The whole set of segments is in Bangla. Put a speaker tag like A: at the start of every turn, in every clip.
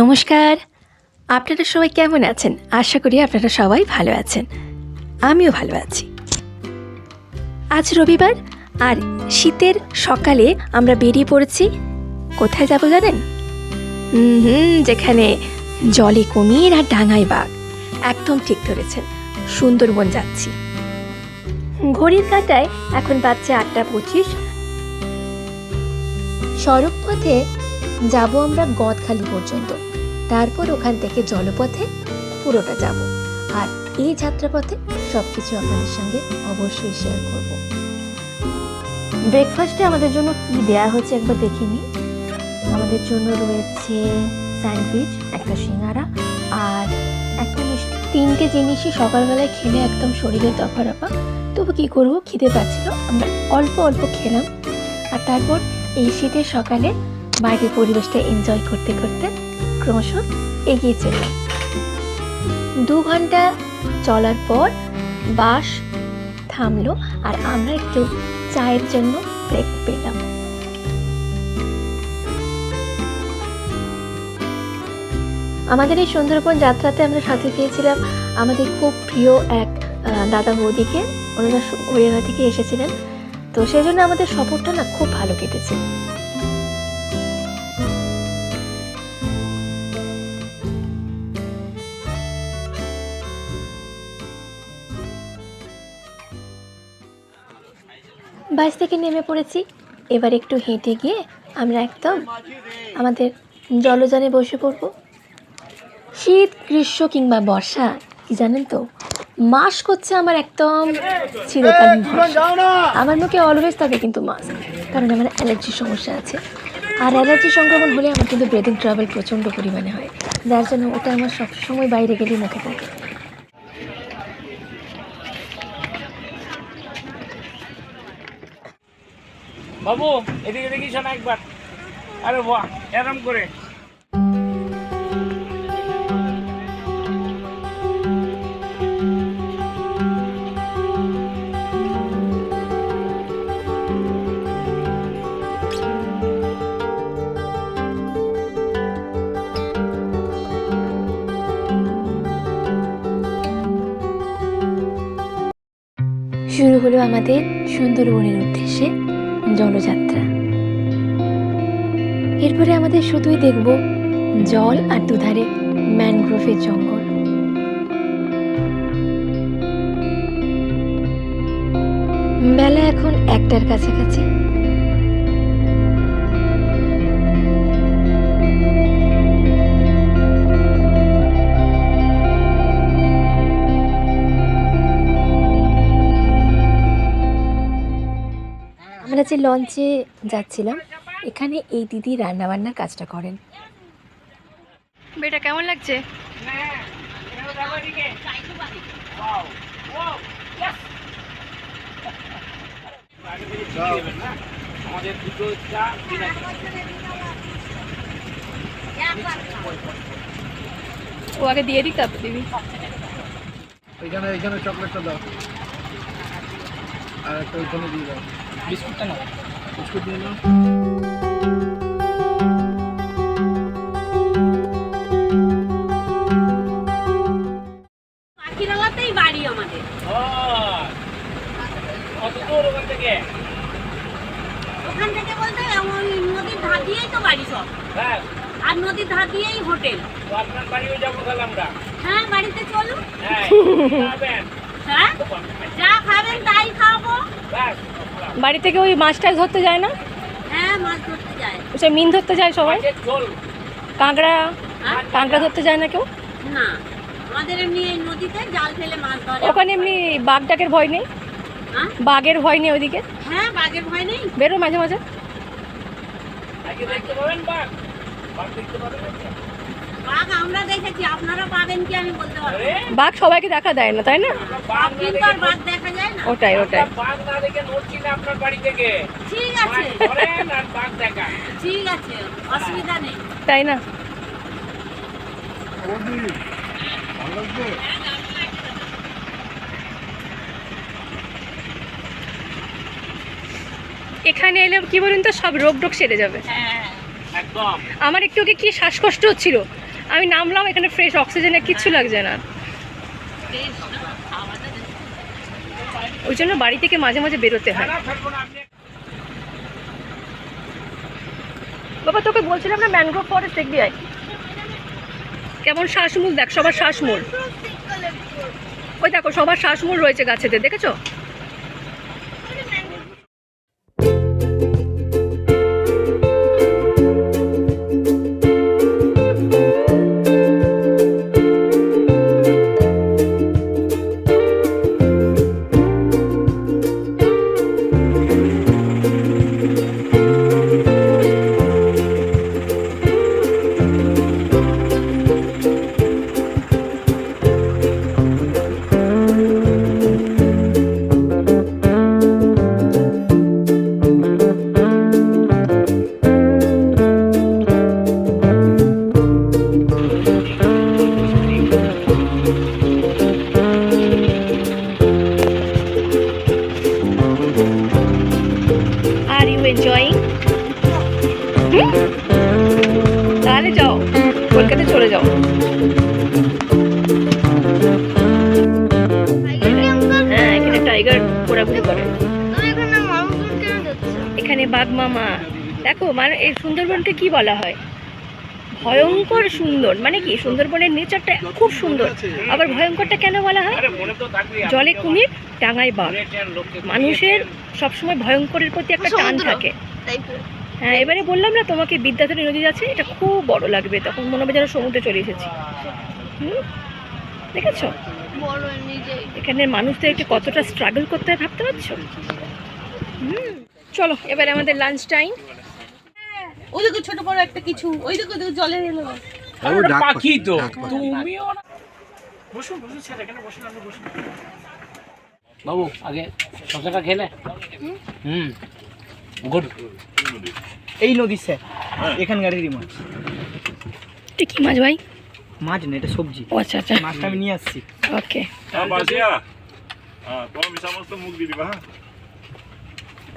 A: নমস্কার আপনারা সবাই কেমন আছেন আশা করি আপনারা সবাই ভালো আছেন আমিও ভালো আছি আজ রবিবার আর শীতের সকালে আমরা বেরিয়ে পড়েছি কোথায় যাব জানেন হুম যেখানে জলে কুমির আর ডাঙায় বাঘ একদম ঠিক ধরেছেন সুন্দরবন যাচ্ছি ঘড়ির কাঁটায় এখন বাচ্চা আটটা পঁচিশ সড়ক পথে যাব আমরা গদখালি পর্যন্ত তারপর ওখান থেকে জলপথে পুরোটা যাব আর এই যাত্রাপথে সব কিছু আপনাদের সঙ্গে অবশ্যই শেয়ার করব ব্রেকফাস্টে আমাদের জন্য কি দেয়া হচ্ছে একবার দেখে নিই আমাদের জন্য রয়েছে স্যান্ডউইচ একটা সিঙ্গারা আর একটা মিষ্টি তিনটে জিনিসই সকালবেলায় খেলে একদম শরীরের দফা রফা তবু কী করবো খিদে পাচ্ছিল আমরা অল্প অল্প খেলাম আর তারপর এই শীতের সকালে বাইরের পরিবেশটা এনজয় করতে করতে ক্রমশ এগিয়ে চলল দু ঘন্টা চলার পর বাস থামলো আর আমরা একটু চায়ের জন্য ব্রেক পেলাম আমাদের এই সুন্দরবন যাত্রাতে আমরা সাথে পেয়েছিলাম আমাদের খুব প্রিয় এক দাদা বৌদিকে ওনারা হরিয়ানা থেকে এসেছিলেন তো সেই জন্য আমাদের সফরটা না খুব ভালো কেটেছে বাস থেকে নেমে পড়েছি এবার একটু হেঁটে গিয়ে আমরা একদম আমাদের জলযানে বসে পড়ব শীত গ্রীষ্ম কিংবা বর্ষা কি জানেন তো মাস করছে আমার একদম চিরকালীন আমার মুখে অলওয়েজ থাকে কিন্তু মাস্ক কারণ আমার অ্যালার্জির সমস্যা আছে আর অ্যালার্জি সংক্রমণ হলে আমার কিন্তু ব্রেদিং ট্রাভেল প্রচণ্ড পরিমাণে হয় যার জন্য ওটা আমার সবসময় বাইরে গেলেই মুখে থাকে বাবু এদিকে দেখিস না একবার আরে বাহ এরম করে শুরু হলো আমাদের সুন্দরবনের উদ্দেশ্যে জলযাত্রা এরপরে আমাদের শুধুই দেখব জল আর দুধারে ম্যানগ্রোভের জঙ্গল বেলা এখন একটার কাছাকাছি যে লঞ্চে যাচ্ছিলাম এখানে এই দিদি রান্নাবান্নার কাজটা করেন বেটা কেমন লাগছে ও আগে দিয়ে দিই তারপর দিবি
B: এখানে এখানে চকলেটটা দাও আর একটা ওইখানে দিয়ে দাও biscuit. Ah non.
A: বাড়ি থেকে ওই মাছ টাছ ধরতে যায় না সে হ্যাঁ, আচ্ছা, মিন ধরতে যায় সবাই কাঁকড়া হ্যাঁ, কাঁকড়া ধরতে যায় না কেউ ওখানে এমনি বাঘ ডাকের ভয় নেই হ্যাঁ? বাঘের ভয় নেই ওইদিকে
C: হ্যাঁ বাঘের ভয় নেই
A: বেরো মাঝে মাঝে বাঘ সবাইকে দেখা দেয় না তাই না ওটাই ওটাই
D: বাঘ না দেখে না আপনার বাড়ি থেকে
C: ঠিক আছে
A: তাই না এখানে এলে কি বলুন তো সব রোগ টোগ সেরে যাবে হ্যাঁ। আমার একটু কি শ্বাসকষ্ট হচ্ছিল আমি নামলাম এখানে ফ্রেশ অক্সিজেনে কিচ্ছু লাগছে না ওই জন্য বাড়ি থেকে মাঝে মাঝে বেরোতে হয় বাবা তোকে বলছিলাম না ম্যানগ্রোভ ফরেস্ট দেখবি আয় কেমন শ্বাসমূল দেখ সবার শ্বাসমূল ওই দেখো সবার শ্বাসমূল রয়েছে গাছেতে দেখেছো বাঘ মামা দেখো মানে এই সুন্দরবনকে কি বলা হয় ভয়ঙ্কর সুন্দর মানে কি সুন্দরবনের নেচারটা খুব সুন্দর আবার ভয়ঙ্করটা কেন বলা হয় জলে কুমির টাঙাই বাঘ মানুষের সবসময় ভয়ঙ্করের প্রতি একটা টান থাকে হ্যাঁ এবারে বললাম না তোমাকে বিদ্যাধরী নদী আছে এটা খুব বড় লাগবে তখন মনে হবে যেন সমুদ্রে চলে এসেছি হুম দেখেছো এখানে মানুষদেরকে কতটা স্ট্রাগল করতে হয় ভাবতে পারছো হুম চলো এবার আমাদের লাঞ্চ টাইম
C: ওই দেখো ছোট বড় একটা কিছু ওই দেখো দেখো জলে এলো
E: পাখি তো তুমিও বসুন বসুন স্যার কেন বসুন
F: আমরা বসুন বাবু আগে শশাটা খেলে হুম গুড এই নদী স্যার হ্যাঁ। এখানকারেরই মাছ এটা কি মাছ ভাই মাছ না এটা সবজি ও আচ্ছা আচ্ছা মাছটা আমি নিয়ে আসছি
A: ওকে
G: হ্যাঁ বাজিয়া হ্যাঁ তোমার মিশা মাছ তো মুখ দিয়ে দিবা হ্যাঁ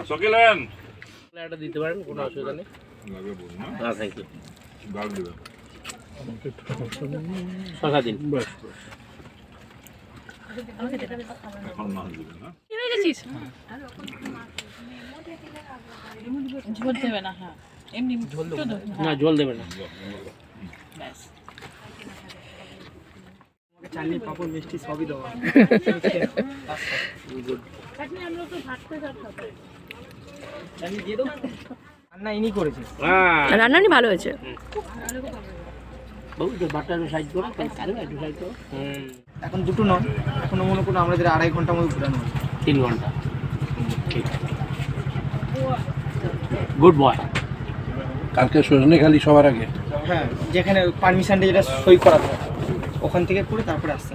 G: সকিলেন
H: দিতে পারেন কোনো অসুবিধা নেই লাগবে বলুন না ইউ গাল দিবেন দিন বাস
A: দেবে না হ্যাঁ। এমনি
H: জল দেবে না
F: পাপড় মিষ্টি সবই দেওয়া
C: আচ্ছা।
F: রান্না ইনি করেছে
A: হ্যাঁ। রান্না নি ভালো হয়েছে
F: এখন দুটো নয় এখনো মনে করো আমরা আমাদের আড়াই ঘন্টার মধ্যে ঘুরানো
H: তিন ঘন্টা গুড বয়
G: কালকে সজনে খালি সবার আগে
F: হ্যাঁ যেখানে পারমিশনটা যেটা সই করা ওখান থেকে করে তারপরে আসতে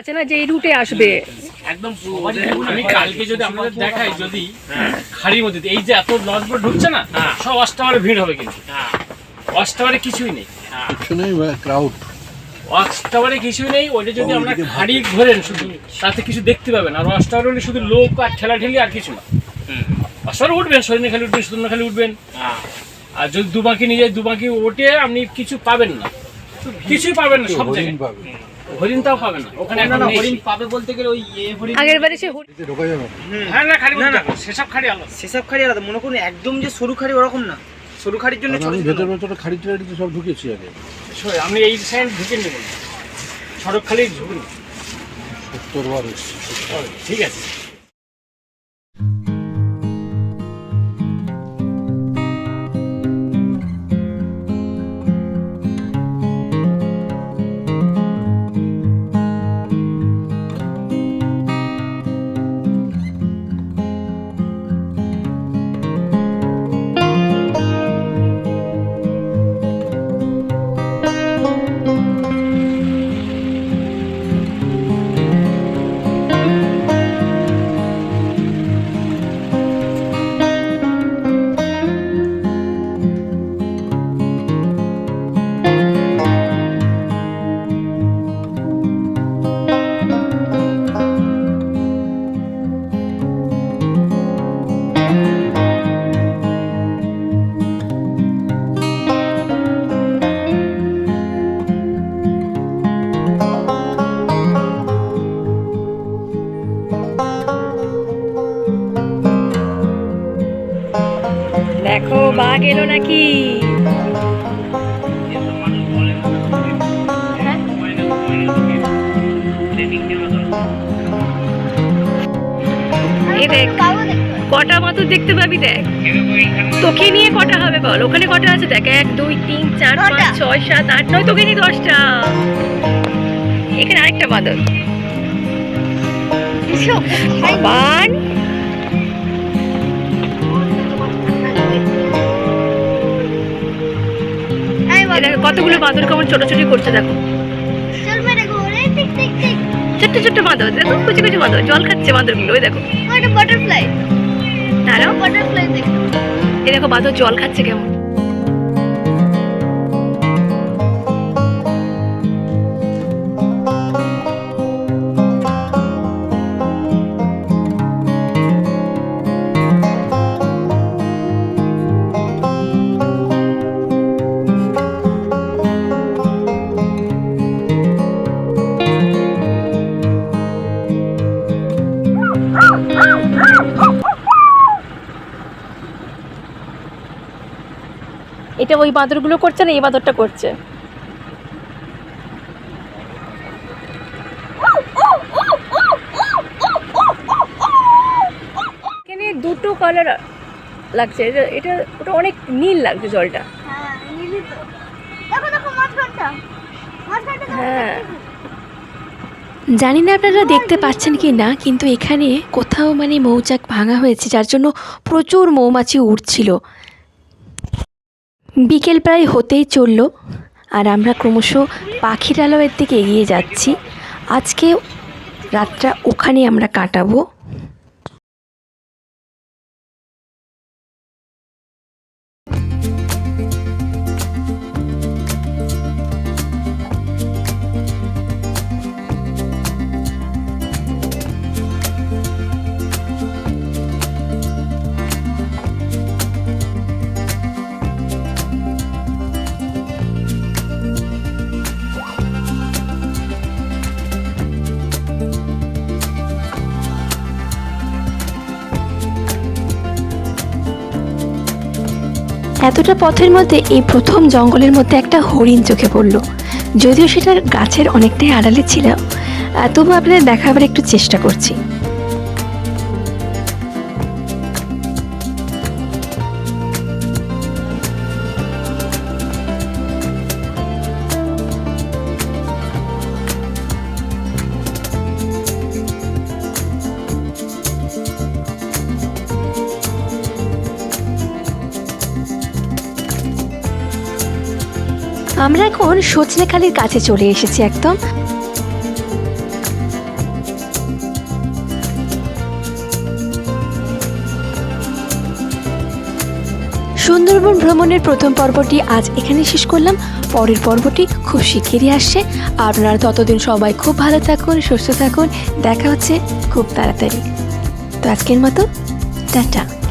A: আছে না যে এই রুটে আসবে
I: একদম আমি কালকে যদি আপনাদের দেখাই যদি খাড়ি মধ্যে এই যে এত লঞ্চ বোট ঢুকছে না হ্যাঁ। সব অষ্টাবারে ভিড় হবে কিন্তু হ্যাঁ। অষ্টাবারে কিছুই নেই
G: কিছু নেই ক্রাউড
I: অষ্টাবারে কিছুই নেই ওইটা যদি আমরা খাড়ি ধরেন শুধু তাতে কিছু দেখতে পাবেন আর অষ্টাবারে হলে শুধু লোক আর ঠেলা ঠেলি আর কিছু না অষ্টাবারে উঠবেন সরিনে খালি উঠবেন সুতন্য খালি উঠবেন হ্যাঁ। আর যদি দুবাকি নিয়ে যায় দুবাকি ওঠে আপনি কিছু পাবেন না কিছুই পাবেন না সব জায়গায় হরিণটাও পাবে না
F: ওখানে না নেই। হরিণ পাবে বলতে গেলে ওই ইয়ে হরিণ
A: আগের বারে সে হরি-
G: ঢোকা যাবে
I: হ্যাঁ না খালি না না সেসব খালি আলাদা সেসব খাড়ি আলাদা মনে করুন একদম যে সরু খাড়ি ওরকম না সরু খাড়ির জন্য কারণ ছোট
G: আমি ভেতর খাড়ি টাড়ি তো সব ঢুকেছি আগে
I: শোয়, আমি এই সাইড ঢুকে নেব সড়ক খালি ঢুকুন সত্তর বার ঠিক আছে
A: কটা মতো দেখতে পাবি দেখ তোকে নিয়ে কটা হবে বল ওখানে কটা আছে দেখ এক দুই তিন চার পাঁচ ছয় সাত আট নয় তোকে নিয়ে দশটা এখানে আরেকটা বাদল কতগুলো বাঁদর কেমন ছোট ছোট করছে দেখো ছোট্ট ছোট্ট বাঁদর দেখো কুচি কুচি বাঁদর জল খাচ্ছে বাঁদরগুলো ওই দেখো
C: বাটারফ্লাই তারাও বাটারফ্লাই দেখো
A: এ দেখো বাদর জল খাচ্ছে কেমন ওই বাঁদরগুলো করছে না এই বাঁদরটা করছে এখানে দুটো কালার লাগছে এটা এটা ওটা অনেক নীল লাগছে জলটা হ্যাঁ, হ্যাঁ জানি না আপনারা দেখতে পাচ্ছেন কি না কিন্তু এখানে কোথাও মানে মৌচাক ভাঙা হয়েছে যার জন্য প্রচুর মৌমাছি উঠছিল বিকেল প্রায় হতেই চলল আর আমরা ক্রমশ পাখিরালয়ের দিকে এগিয়ে যাচ্ছি আজকে রাতটা ওখানে আমরা কাটাবো এতটা পথের মধ্যে এই প্রথম জঙ্গলের মধ্যে একটা হরিণ চোখে পড়ল যদিও সেটার গাছের অনেকটাই আড়ালে ছিল তবু আপনাদের দেখাবার একটু চেষ্টা করছি আমরা এখন সজনেখালির কাছে চলে এসেছি একদম সুন্দরবন ভ্রমণের প্রথম পর্বটি আজ এখানে শেষ করলাম পরের পর্বটি খুব শিগগিরই আসছে আপনারা ততদিন সবাই খুব ভালো থাকুন সুস্থ থাকুন দেখা হচ্ছে খুব তাড়াতাড়ি তো আজকের মতো টাটা